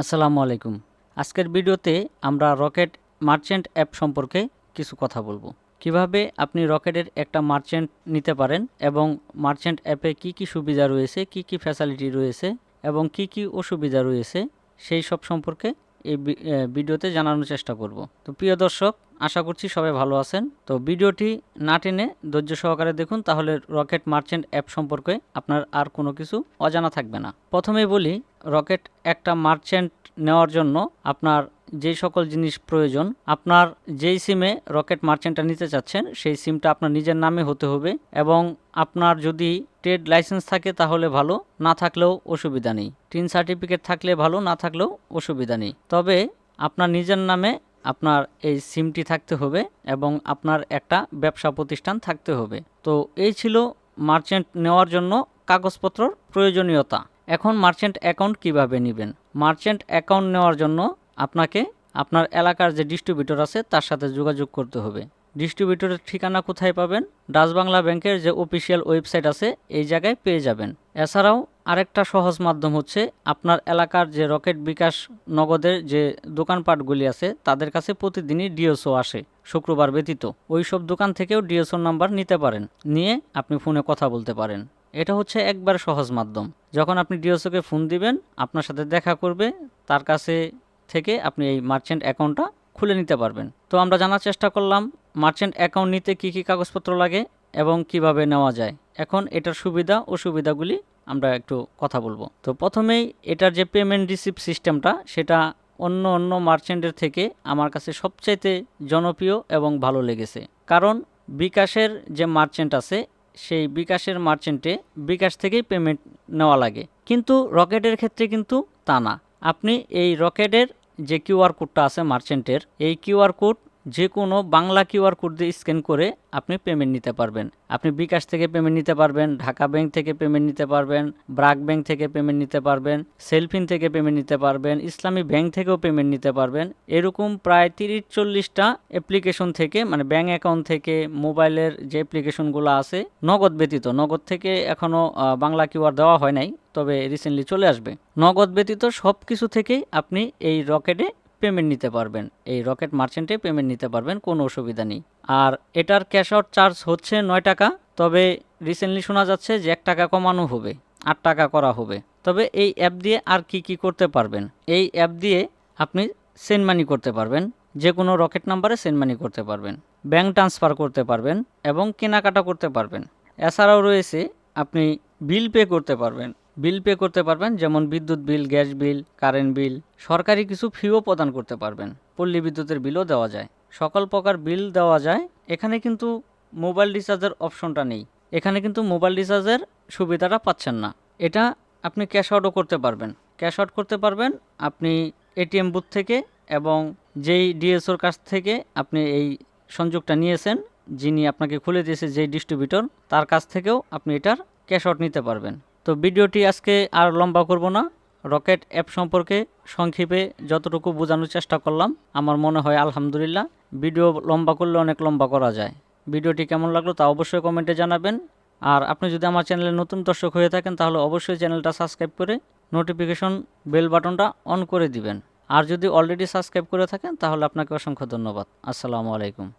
আসসালামু আলাইকুম। আজকের ভিডিওতে আমরা রকেট মার্চেন্ট অ্যাপ সম্পর্কে কিছু কথা বলব। কীভাবে আপনি রকেটের একটা মার্চেন্ট নিতে পারেন এবং মার্চেন্ট অ্যাপে কি কি সুবিধা রয়েছে, কি কি ফ্যাসিলিটি রয়েছে এবং কি কি অসুবিধা রয়েছে, সেই সব সম্পর্কে এই ভিডিওতে জানানোর চেষ্টা করব। তো প্রিয় দর্শক আশা করছি সবাই ভালো আছেন। তো ভিডিওটি না টেনে ধৈর্য সহকারে দেখুন, তাহলে রকেট মার্চেন্ট অ্যাপ সম্পর্কে আপনার আর কোনো কিছু অজানা থাকবে না। প্রথমে বলি, রকেট একটা মার্চেন্ট নেওয়ার জন্য আপনার যেই সকল জিনিস প্রয়োজন, আপনার যেই সিমে রকেট মার্চেন্টটা নিতে চাচ্ছেন, সেই সিমটা আপনার নিজের নামে হতে হবে এবং আপনার যদি ট্রেড লাইসেন্স থাকে তাহলে ভালো, না থাকলেও অসুবিধা নেই। টিন সার্টিফিকেট থাকলে ভালো, না থাকলেও অসুবিধা নেই। তবে আপনার নিজের নামে আপনার এই সিমটি থাকতে হবে এবং আপনার একটা ব্যবসা প্রতিষ্ঠান থাকতে হবে। তো এই ছিল মার্চেন্ট নেওয়ার জন্য কাগজপত্রর প্রয়োজনীয়তা। এখন মার্চেন্ট অ্যাকাউন্ট কীভাবে নেবেন? মার্চেন্ট অ্যাকাউন্ট নেওয়ার জন্য আপনাকে আপনার এলাকার যে ডিস্ট্রিবিউটর আছে তার সাথে যোগাযোগ করতে হবে। ডিস্ট্রিবিউটরের ঠিকানা কোথায় পাবেন? ডাচ বাংলা ব্যাংকের যে অফিসিয়াল ওয়েবসাইট আছে, এই জায়গায় পেয়ে যাবেন। এছাড়াও আরেকটা সহজ মাধ্যম হচ্ছে আপনার এলাকার যে রকেট বিকাশ নগদের যে দোকানপাটগুলি আছে, তাদের কাছে প্রতিদিনই ডিএসও আসে, শুক্রবার ব্যতীত। ওই সব দোকান থেকেও ডিএসও নাম্বার নিতে পারেন, নিয়ে আপনি ফোনে কথা বলতে পারেন। এটা হচ্ছে একবার সহজ মাধ্যম। যখন আপনি ডিএসওকে ফোন দিবেন, আপনার সাথে দেখা করবে, তার কাছে থেকে আপনি এই মার্চেন্ট অ্যাকাউন্টটা খুলে নিতে পারবেন। তো আমরা জানার চেষ্টা করলাম মার্চেন্ট অ্যাকাউন্ট নিতে কি কি কাগজপত্র লাগে এবং কীভাবে নেওয়া যায়? এখন এটার সুবিধা ও সুবিধাগুলি আমরা একটু কথা বলব। তো প্রথমেই এটার যে পেমেন্ট রিসিভ সিস্টেমটা সেটা অন্য অন্য মার্চেন্টের থেকে আমার কাছে সবচাইতে জনপ্রিয় এবং ভালো লেগেছে। কারণ বিকাশের যে মার্চেন্ট আছে, সেই বিকাশের মার্চেন্টে বিকাশ থেকেই পেমেন্ট নেওয়া লাগে। কিন্তু রকেটের ক্ষেত্রে কিন্তু তা না। আপনি এই রকেটের যে কিউআর কোডটা আছে মার্চেন্টের, এই কিউআর কোড যে কোনো বাংলা কিউআর কোড দিয়ে স্ক্যান করে আপনি পেমেন্ট নিতে পারবেন। আপনি বিকাশ থেকে পেমেন্ট নিতে পারবেন, ঢাকা ব্যাংক থেকে পেমেন্ট নিতে পারবেন, ব্রাক ব্যাংক থেকে পেমেন্ট নিতে পারবেন সেলফিন থেকে পেমেন্ট নিতে পারবেন, ইসলামী ব্যাংক থেকেও পেমেন্ট নিতে পারবেন। এরকম প্রায় তিরিশ চল্লিশটা অ্যাপ্লিকেশন থেকে মানে ব্যাংক অ্যাকাউন্ট থেকে, মোবাইলের যে অ্যাপ্লিকেশনগুলো আছে, নগদ ব্যতীত, নগদ থেকে এখনও বাংলা কিউআর দেওয়া হয় নাই, তবে রিসেন্টলি চলে আসবে। নগদ ব্যতীত সব কিছু থেকেই আপনি এই রকেটে পেমেন্ট নিতে পারবেন। এই রকেট মার্চেন্টে পেমেন্ট নিতে পারবেন, কোনো অসুবিধা নেই। আর এটার ক্যাশ আউট চার্জ হচ্ছে নয় টাকা, তবে রিসেন্টলি শোনা যাচ্ছে যে এক টাকা কমানো হবে, আট টাকা করা হবে। তবে এই অ্যাপ দিয়ে আর কি কি করতে পারবেন? এই অ্যাপ দিয়ে আপনি সেন্ড মানি করতে পারবেন, যে কোনো রকেট নাম্বারে সেন্ড মানি করতে পারবেন ব্যাংক ট্রান্সফার করতে পারবেন এবং কেনাকাটা করতে পারবেন। এছাড়াও রয়েছে, আপনি বিল পে করতে পারবেন। বিল পে করতে পারবেন, যেমন বিদ্যুৎ বিল, গ্যাস বিল, কারেন্ট বিল, সরকারি কিছু ফিও প্রদান করতে পারবেন, পল্লী বিদ্যুতের বিলও দেওয়া যায়। সকল প্রকার বিল দেওয়া যায়। এখানে কিন্তু মোবাইল রিচার্জের অপশনটা নেই। এখানে কিন্তু মোবাইল রিচার্জের সুবিধাটা পাচ্ছেন না। এটা আপনি ক্যাশ আউটও করতে পারবেন। ক্যাশ আউট করতে পারবেন আপনি এটিএম বুথ থেকে এবং যেই ডিএসওর কাছ থেকে আপনি এই সংযোগটা নিয়েছেন, যিনি আপনাকে খুলে দিয়েছে যেই ডিস্ট্রিবিউটর, তার কাছ থেকেও আপনি এটার ক্যাশ আউট নিতে পারবেন। তো ভিডিওটি আজকে আর লম্বা করব না। রকেট অ্যাপ সম্পর্কে সংক্ষেপে যতটুকু বোঝানোর চেষ্টা করলাম, আমার মনে হয় আলহামদুলিল্লাহ ভিডিও লম্বা করলে অনেক লম্বা করা যায়। ভিডিওটি কেমন লাগল তা অবশ্যই কমেন্টে জানাবেন। আর আপনি যদি আমার চ্যানেলে নতুন দর্শক হয়ে থাকেন, তাহলে অবশ্যই চ্যানেলটা সাবস্ক্রাইব করে নোটিফিকেশন বেল বাটনটা অন করে দিবেন। আর যদি অলরেডি সাবস্ক্রাইব করে থাকেন, তাহলে আপনাকে অসংখ্য ধন্যবাদ। আসসালামু আলাইকুম।